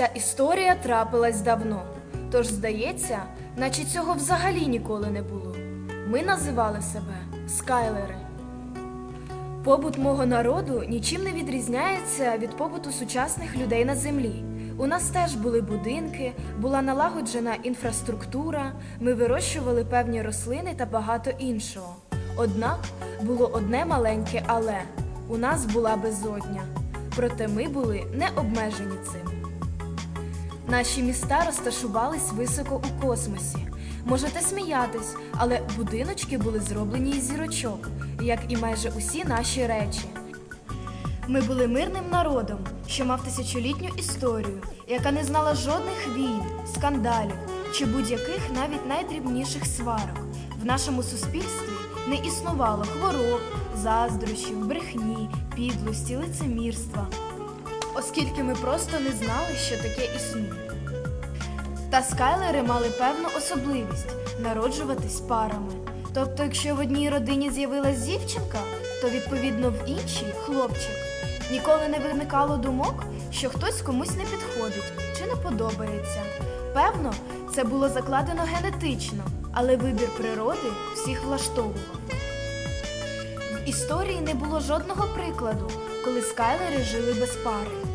Ця історія трапилась давно, тож здається, наче цього взагалі ніколи не було. Ми називали себе Скайлери. Побут мого народу нічим не відрізняється від побуту сучасних людей на землі. У нас теж були будинки, була налагоджена інфраструктура, ми вирощували певні рослини та багато іншого. Однак було одне маленьке але у нас була безодня. Проте ми були не обмежені цим. Наші міста розташувались високо у космосі. Можете сміятись, але будиночки були зроблені із зірочок, як і майже усі наші речі. Ми були мирним народом, що мав тисячолітню історію, яка не знала жодних війн, скандалів чи будь-яких навіть найдрібніших сварок. В нашому суспільстві не існувало хвороб, заздрощів, брехні, підлості, лицемірства, оскільки ми просто не знали, що таке існує. Та скайлери мали певну особливість народжуватись парами. Тобто, якщо в одній родині з'явилась дівчинка, то відповідно в іншій хлопчик. Ніколи не виникало думок, що хтось комусь не підходить чи не подобається. Певно, це було закладено генетично, але вибір природи всіх влаштовував. В історії не було жодного прикладу, коли скайлери жили без пари.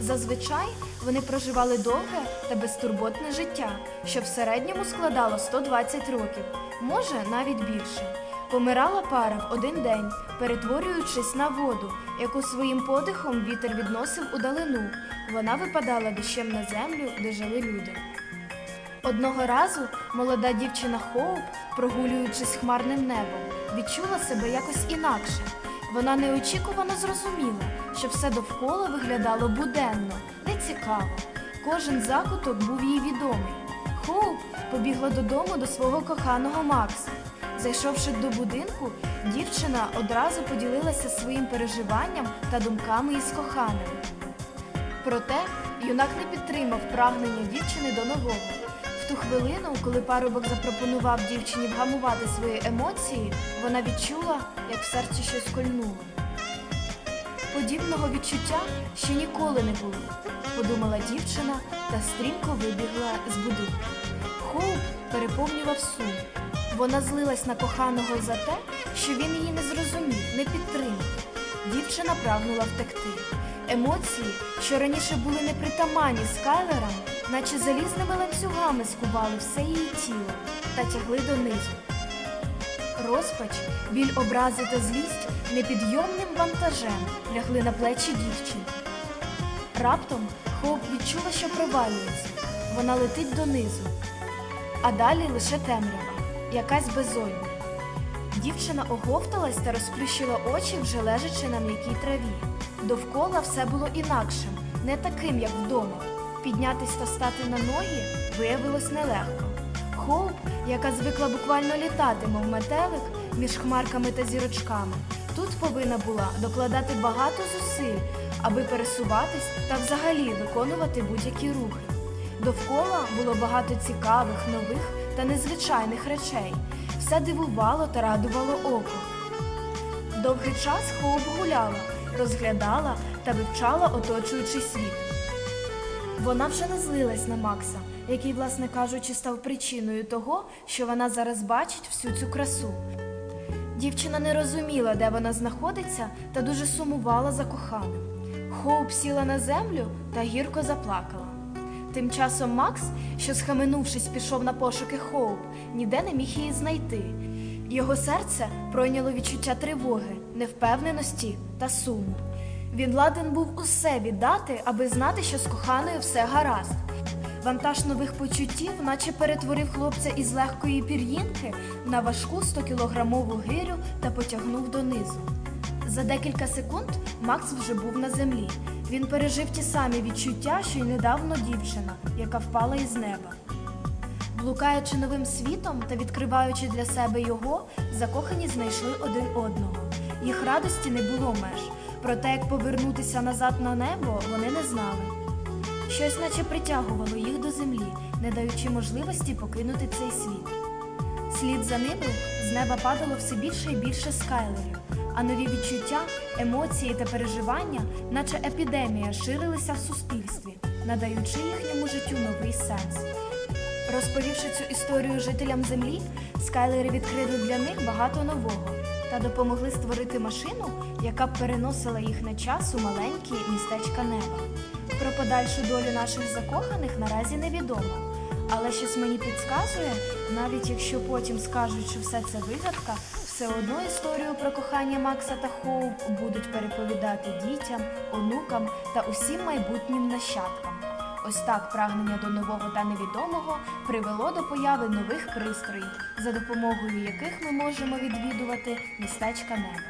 Зазвичай вони проживали довге та безтурботне життя, що в середньому складало 120 років, може навіть більше. Помирала пара в один день, перетворюючись на воду, яку своїм подихом вітер відносив у далину. Вона випадала дощем на землю, де жили люди. Одного разу молода дівчина Хоуп, прогулюючись хмарним небом, відчула себе якось інакше. Вона неочікувано зрозуміла, що все довкола виглядало буденно, нецікаво. Кожен закуток був їй відомий. Хоуп побігла додому до свого коханого Макса. Зайшовши до будинку, дівчина одразу поділилася своїм переживанням та думками із коханим. Проте юнак не підтримав прагнення дівчини до нового. Ту хвилину, коли парубок запропонував дівчині вгамувати свої емоції, вона відчула, як в серці щось кольнуло. Подібного відчуття ще ніколи не було, подумала дівчина та стрімко вибігла з будинку. Хоуп переповнював сум. Вона злилась на коханого за те, що він її не зрозумів, не підтримав. Дівчина прагнула втекти. Емоції, що раніше були непритаманні скайлерам, наче залізними ланцюгами скували все її тіло та тягли донизу. Розпач, біль образи та злість непідйомним вантажем лягли на плечі дівчини. Раптом Хоуп відчула, що провалюється. Вона летить донизу, а далі лише темрява, якась безодня. Дівчина оговталась та розплющила очі, вже лежачи на м'якій траві. Довкола все було інакшим, не таким, як вдома. Піднятись та стати на ноги виявилось нелегко. Хоуп, яка звикла буквально літати, мов метелик, між хмарками та зірочками, тут повинна була докладати багато зусиль, аби пересуватись та взагалі виконувати будь-які рухи. Довкола було багато цікавих, нових та незвичайних речей. Все дивувало та радувало око. Довгий час Хоуп гуляла, розглядала та вивчала оточуючий світ. Вона вже не злилась на Макса, який, власне кажучи, став причиною того, що вона зараз бачить всю цю красу. Дівчина не розуміла, де вона знаходиться, та дуже сумувала за коханим. Хоуп сіла на землю та гірко заплакала. Тим часом Макс, що схаменувшись, пішов на пошуки Хоуп, ніде не міг її знайти. Його серце пройняло відчуття тривоги, невпевненості та суму. Він ладен був усе віддати, аби знати, що з коханою все гаразд. Вантаж нових почуттів, наче перетворив хлопця із легкої пір'їнки на важку 100-кілограмову гирю та потягнув донизу. За декілька секунд Макс вже був на землі. Він пережив ті самі відчуття, що й недавно дівчина, яка впала із неба. Блукаючи новим світом та відкриваючи для себе його, закохані знайшли один одного. Їх радості не було меж. Проте, як повернутися назад на небо, вони не знали. Щось наче притягувало їх до землі, не даючи можливості покинути цей світ. Слід за ними з неба падало все більше і більше скайлерів, а нові відчуття, емоції та переживання, наче епідемія, ширилися в суспільстві. надаючи їхньому життю новий сенс. Розповівши цю історію жителям землі, скайлери відкрили для них багато нового та допомогли створити машину, яка б переносила їх на час у маленькі містечка неба. Про подальшу долю наших закоханих наразі невідомо. Але щось мені підказує, навіть якщо потім скажуть, що все це вигадка, все одно історію про кохання Макса та Хоуп будуть переповідати дітям, онукам та усім майбутнім нащадкам. Ось так прагнення до нового та невідомого привело до появи нових пристроїв, за допомогою яких ми можемо відвідувати містечка неба.